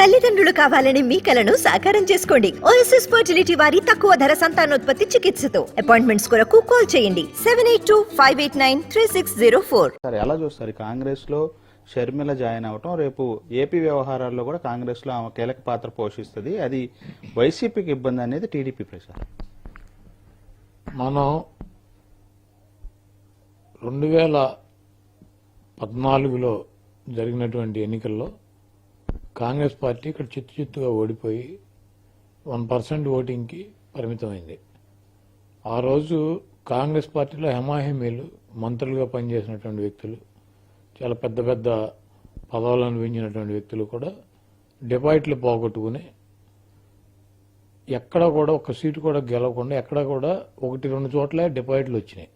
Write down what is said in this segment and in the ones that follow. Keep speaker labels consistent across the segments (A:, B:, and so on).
A: తల్లిదండ్రులు కావాలని మీ కలను సాకారం చేసుకోండి. ఓఎస్ఎస్ ఫర్టిలిటీ వారి తక్కువ ధర సంతానోత్పత్తి చికిత్సతో. అపాయింట్మెంట్స్ కొరకు కాల్ చేయండి. Seven eight two five eight nine three six zero four
B: sir ఎలా చూస్తారు? కాంగ్రెస్లో షర్మిల జాయిన్ అవటం రేపు ఏపీ వ్యవహారాల్లో కూడా కాంగ్రెస్లో ఆమె కీలక పాత్ర పోషిస్తుంది. అది వైసీపీకి ఇబ్బంది అనేది టీడీపీ ప్రచారం
C: మనం రెండు వేల పద్నాలుగులో జరిగినటువంటి ఎన్నికల్లో కాంగ్రెస్ పార్టీ ఇక్కడ చిత్తు చిత్తుగా ఓడిపోయి వన్ పర్సెంట్ ఓటింగ్కి పరిమితమైంది. ఆ రోజు కాంగ్రెస్ పార్టీలో హెమాహెమీలు మంత్రులుగా పనిచేసినటువంటి వ్యక్తులు చాలా పెద్ద పెద్ద పదవులు అనుభవించినటువంటి వ్యక్తులు కూడా డిపాయిట్లు పోగొట్టుకుని ఎక్కడ కూడా ఒక సీటు కూడా గెలవకుండా ఎక్కడ కూడా ఒకటి రెండు చోట్ల డిపాయిట్లు వచ్చినాయి.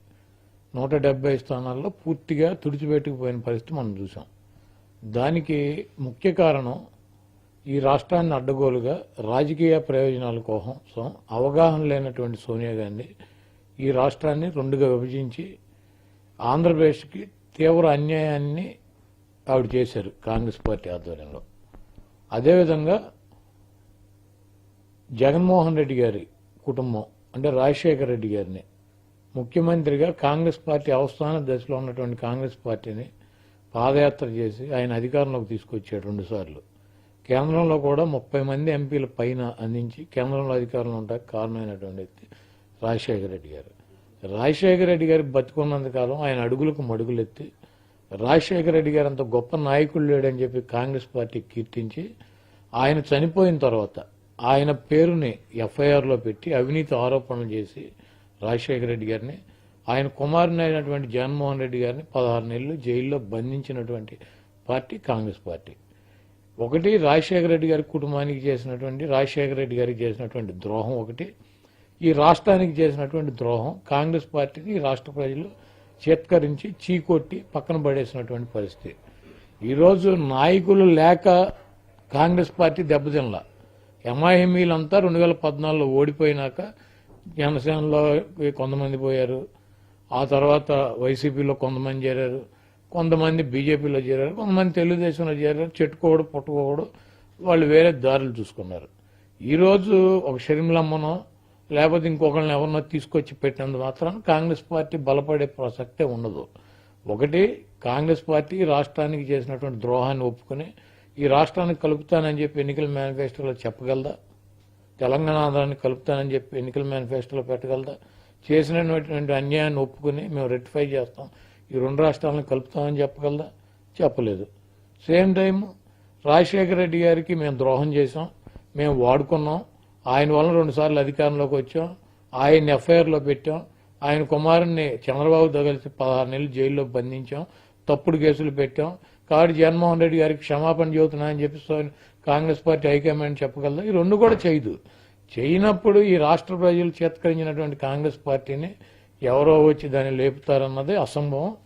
C: నూట డెబ్బై స్థానాల్లో పూర్తిగా తుడిచిపెట్టుకుపోయిన పరిస్థితి మనం చూసాం. దానికి ముఖ్య కారణం ఈ రాష్ట్రాన్ని అడ్డగోలుగా రాజకీయ ప్రయోజనాల కోసం అవగాహన లేనటువంటి సోనియా గాంధీ ఈ రాష్ట్రాన్ని రెండుగా విభజించి ఆంధ్రప్రదేశ్కి తీవ్ర అన్యాయాన్ని ఆవిడ చేశారు కాంగ్రెస్ పార్టీ ఆధ్వర్యంలో. అదేవిధంగా జగన్మోహన్ రెడ్డి గారి కుటుంబం అంటే రాజశేఖర రెడ్డి గారిని ముఖ్యమంత్రిగా కాంగ్రెస్ పార్టీ అవస్థాన దశలో ఉన్నటువంటి కాంగ్రెస్ పార్టీని పాదయాత్ర చేసి ఆయన అధికారంలోకి తీసుకొచ్చాడు రెండుసార్లు. కేంద్రంలో కూడా ముప్పై మంది ఎంపీల పైన అందించి కేంద్రంలో అధికారంలో ఉండడానికి కారణమైనటువంటి వ్యక్తి రాజశేఖర రెడ్డి గారు. రాజశేఖర రెడ్డి గారు బతుకున్నంత కాలం ఆయన అడుగులకు మడుగులెత్తి రాజశేఖర రెడ్డి గారు అంత గొప్ప నాయకుడు లేడని చెప్పి కాంగ్రెస్ పార్టీ కీర్తించి ఆయన చనిపోయిన తర్వాత ఆయన పేరుని ఎఫ్ఐఆర్లో పెట్టి అవినీతి ఆరోపణలు చేసి రాజశేఖర రెడ్డి గారిని ఆయన కుమారుని అయినటువంటి జగన్మోహన్ రెడ్డి గారిని పదహారు నెలలు జైల్లో బంధించినటువంటి పార్టీ కాంగ్రెస్ పార్టీ. ఒకటి రాజశేఖర రెడ్డి గారి కుటుంబానికి చేసినటువంటి రాజశేఖర రెడ్డి గారికి చేసినటువంటి ద్రోహం ఒకటి. ఈ రాష్ట్రానికి చేసినటువంటి ద్రోహం కాంగ్రెస్ పార్టీని ఈ రాష్ట్ర ప్రజలు చేత్కరించి చీకొట్టి పక్కన పడేసినటువంటి పరిస్థితి. ఈరోజు నాయకులు లేక కాంగ్రెస్ పార్టీ దెబ్బతినలా. ఎంఐఎంఈలంతా రెండు వేల పద్నాలుగులో ఓడిపోయినాక జనసేనలో కొంతమంది పోయారు. ఆ తర్వాత వైసీపీలో కొంతమంది చేరారు. కొంతమంది బీజేపీలో చేరారు కొంతమంది తెలుగుదేశంలో చేరారు చెట్టుకోవడం పుట్టుకోవడం వాళ్ళు వేరే దారులు చూసుకున్నారు. ఈరోజు ఒక షర్మిలమ్మనో లేకపోతే ఇంకొకరిని ఎవరినో తీసుకొచ్చి పెట్టినందు మాత్రం కాంగ్రెస్ పార్టీ బలపడే ప్రసక్తే ఉండదు. ఒకటి కాంగ్రెస్ పార్టీ రాష్ట్రానికి చేసినటువంటి ద్రోహాన్ని ఒప్పుకొని ఈ రాష్ట్రాన్ని కలుపుతానని చెప్పి ఎన్నికల మేనిఫెస్టోలో చెప్పగలదా? తెలంగాణ ఆంధ్రాన్ని కలుపుతానని చెప్పి ఎన్నికల మేనిఫెస్టోలో పెట్టగలదా? చేసినటువంటి అన్యాయాన్ని ఒప్పుకుని మేము రెక్టిఫై చేస్తాం. ఈ రెండు రాష్ట్రాలను కలుపుతామని చెప్పగలదా? చెప్పలేదు. సేమ్ టైం రాజశేఖర రెడ్డి గారికి మేము ద్రోహం చేసాం మేము వాడుకున్నాం. ఆయన వల్ల రెండుసార్లు అధికారంలోకి వచ్చాం. ఆయన్ని ఎఫ్ఐఆర్లో పెట్టాం. ఆయన కుమారుణ్ణి చంద్రబాబుతో కలిసి పదహారు నెలలు జైల్లో బంధించాం. తప్పుడు కేసులు పెట్టాం. కాబట్టి జగన్మోహన్ రెడ్డి గారికి క్షమాపణ చెబుతున్నా అని చెప్పి కాంగ్రెస్ పార్టీ హైకమాండ్ చెప్పగలదా? ఈ రెండు కూడా చేయదు. చేయనప్పుడు ఈ రాష్ట్ర ప్రజలు చేతకరించినటువంటి కాంగ్రెస్ పార్టీని ఎవరో వచ్చి దాన్ని లేపుతారన్నది అసంభవం.